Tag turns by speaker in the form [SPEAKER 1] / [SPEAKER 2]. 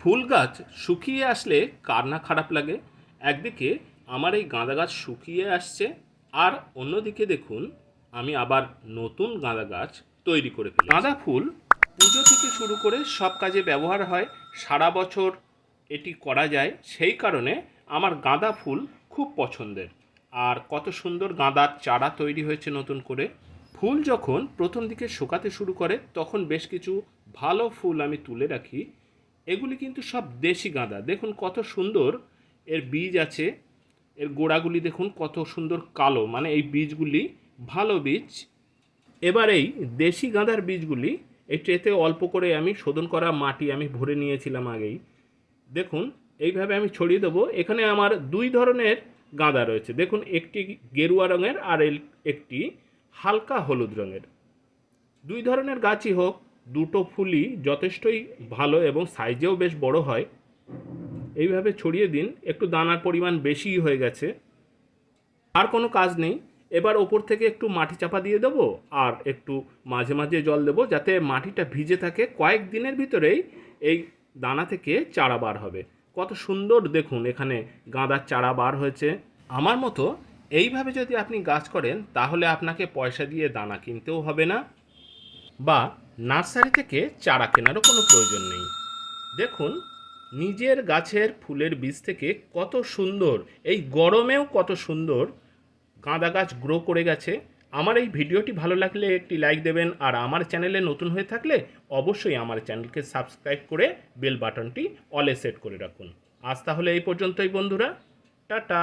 [SPEAKER 1] ফুল গাছ শুকিয়ে আসলে কার না খারাপ লাগে? একদিকে আমার এই গাঁদা গাছ শুকিয়ে আসছে, আর অন্যদিকে দেখুন, আমি আবার নতুন গাঁদা গাছ তৈরি করে ফেলি গাঁদা ফুল পুজো থেকে শুরু করে সব কাজে ব্যবহার হয়, সারা বছর এটি করা যায়। সেই কারণে আমার গাঁদা ফুল খুব পছন্দের। আর কত সুন্দর গাঁদার চারা তৈরি হয়েছে নতুন করে। ফুল যখন প্রথম দিকে শুকাতে শুরু করে, তখন বেশ কিছু ভালো ফুল আমি তুলে রাখি। এগুলি কিন্তু সব দেশি গাঁদা। দেখুন কত সুন্দর এর বীজ আছে। এর গোড়াগুলি দেখুন কত সুন্দর কালো। মানে এই বীজগুলি ভালো বীজ। এবার এই দেশি গাঁদার বীজগুলি, এই ট্রেতে অল্প করে আমি শোধন করা মাটি আমি ভরে নিয়েছিলাম আগেই। দেখুন, এইভাবে আমি ছড়িয়ে দেবো। এখানে আমার দুই ধরনের গাঁদা রয়েছে। দেখুন, একটি গেরুয়া রঙের আর একটি হালকা হলুদ রঙের। দুই ধরনের গাছই হোক দুটো ফুলই যথেষ্টই ভালো এবং সাইজেও বেশ বড় হয়। এইভাবে ছড়িয়ে দিন, একটু দানার পরিমাণ বেশিই হয়ে গেছে। আর কোনো কাজ নেই। এবার ওপর থেকে একটু মাটি চাপা দিয়ে দেবো আর একটু মাঝে মাঝে জল দেবো যাতে মাটিটা ভিজে থাকে। কয়েক দিনের ভিতরেই এই দানা থেকে চারা বার হবে। কত সুন্দর দেখুন, এখানে গাঁদার চারা বার হয়েছে। আমার মতো এইভাবে যদি আপনি গাছ করেন, তাহলে আপনাকে পয়সা দিয়ে দানা কিনতেও হবে না। বা নার্সারি থেকে চারা কেনারও কোনো প্রয়োজন নেই। দেখুন, নিজের গাছের ফুলের বীজ থেকে কত সুন্দর, এই গরমেও কত সুন্দর গাঁদা গাছ গ্রো করে গেছে। আমার এই ভিডিওটি ভালো লাগলে একটি লাইক দেবেন আর আমার চ্যানেলে নতুন হয়ে থাকলে অবশ্যই আমার চ্যানেলকে সাবস্ক্রাইব করে বেল বাটনটি অলে সেট করে রাখুন। আজ তাহলে এই পর্যন্তই বন্ধুরা। টাটা!